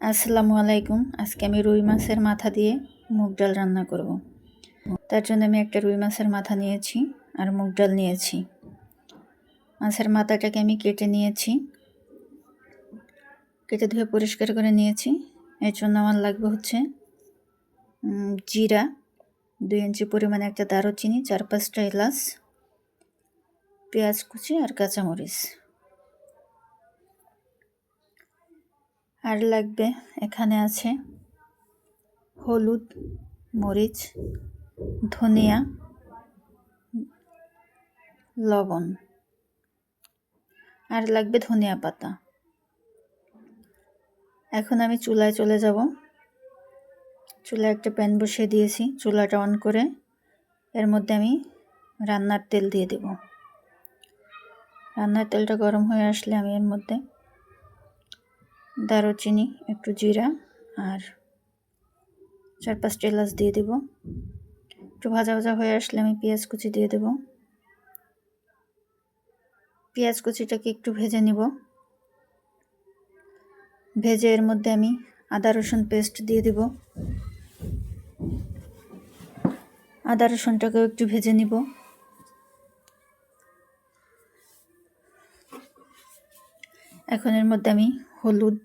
আসসালামু আলাইকুম। আজকে আমি রুই মাছের মাথা দিয়ে মুগ ডাল রান্না করব। তার জন্য আমি একটা রুই মাছের মাথা নিয়েছি আর মুগ ডাল নিয়েছি। মাছের মাথাটাকে আমি কেটে নিয়েছি। কেটে ধুয়ে পরিষ্কার করে নিয়েছি। এর জন্য আমার লাগবে হচ্ছে জিরা, দুই ইঞ্চি পরিমাণে একটা দারুচিনি, চার পাঁচটা এলাচ, পেঁয়াজ কুচি আর কাঁচামরিচ। আর লাগবে এখানে আছে হলুদ, মরিচ, ধনিয়া, লবণ। আর লাগবে ধনিয়া পাতা। এখন আমি চুলায় চলে যাব। চুলায় একটা প্যান বসিয়ে দিয়েছি। চুলাটা অন করে এর মধ্যে আমি রান্নার তেল দিয়ে দেব। রান্নার তেলটা গরম হয়ে আসলে আমি এর মধ্যে দারুচিনি, একটু জিরা আর চার পাঁচটা এলাচ দিয়ে দেব। একটু ভাজা ভাজা হয়ে আসলে আমি পেঁয়াজ কুচি দিয়ে দেব। পেঁয়াজ কুচিটাকে একটু ভেজে নিব। ভেজে এর মধ্যে আমি আদা, রসুন পেস্ট দিয়ে দেব। আদা, রসুনটাকেও একটু ভেজে নিব। এখন এর মধ্যে আমি হলুদ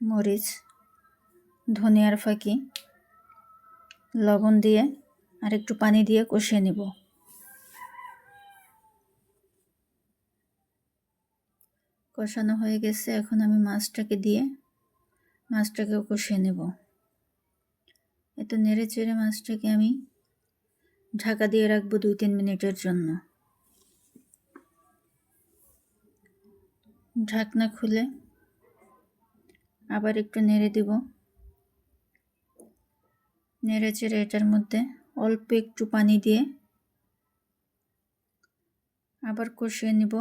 মরিচ, ধনিয়ার ফাঁকি, লবণ দিয়ে আর একটু পানি দিয়ে কষিয়ে নেব। কষানো হয়ে গেছে, এখন আমি মাছটাকে দিয়ে মাছটাকেও কষিয়ে নেব। এত নেড়ে চেড়ে মাছটাকে আমি ঢাকা দিয়ে রাখব দুই তিন মিনিটের জন্য। ঢাকনা খুলে আবার একটু নেড়ে দিব। নেড়ে চেড়ে এটার মধ্যে অল্প একটু পানি দিয়ে আবার কষিয়ে নিব।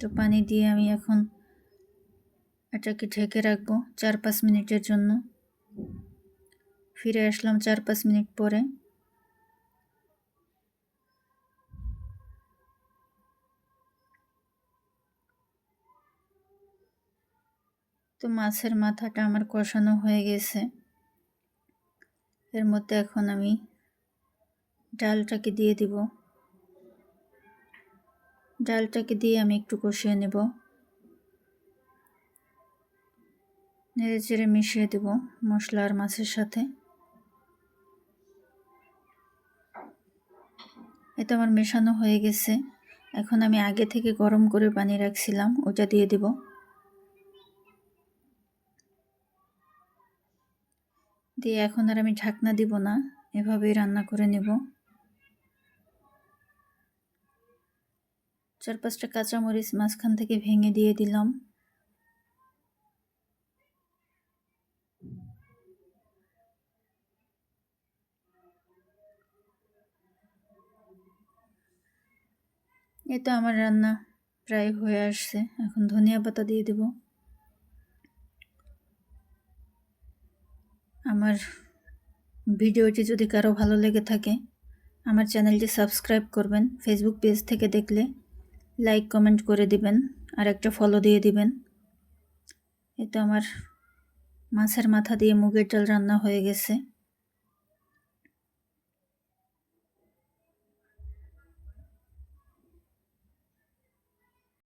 তো পানি দিয়ে আমি এখন এটাকে ঢেকে রাখব চার পাঁচ মিনিটের জন্য। ফিরে আসলাম চার পাঁচ মিনিট পরে। তো মাছের মাথাটা আমার কষানো হয়ে গেছে। এর মধ্যে এখন আমি ডালটাকে দিয়ে দিব। ডালটাকে দিয়ে আমি একটু কষিয়ে নেব। নেড়ে চেড়ে মিশিয়ে দেব মশলা আর মাছের সাথে। এটা আমার মেশানো হয়ে গেছে। এখন আমি আগে থেকে গরম করে পানি রাখছিলাম, ওটা দিয়ে দেব। দিয়ে এখন আর আমি ঢাকনা দিব না, এভাবেই রান্না করে নেব। চার পাঁচটা কাঁচামরিচ মাঝখান থেকে ভেঙে দিয়ে দিলাম। এ তো আমার রান্না প্রায় হয়ে আসছে, এখন ধনিয়া পাতা দিয়ে দেব। আমার ভিডিওটি যদি কারও ভালো লেগে থাকে, আমার চ্যানেলটি সাবস্ক্রাইব করবেন ফেসবুক পেজ থেকে দেখলে লাইক, কমেন্ট করে দিবেন আর একটা ফলো দিয়ে দিবেন। এতে আমার মাছের মাথা দিয়ে মুগের ডাল রান্না হয়ে গেছে।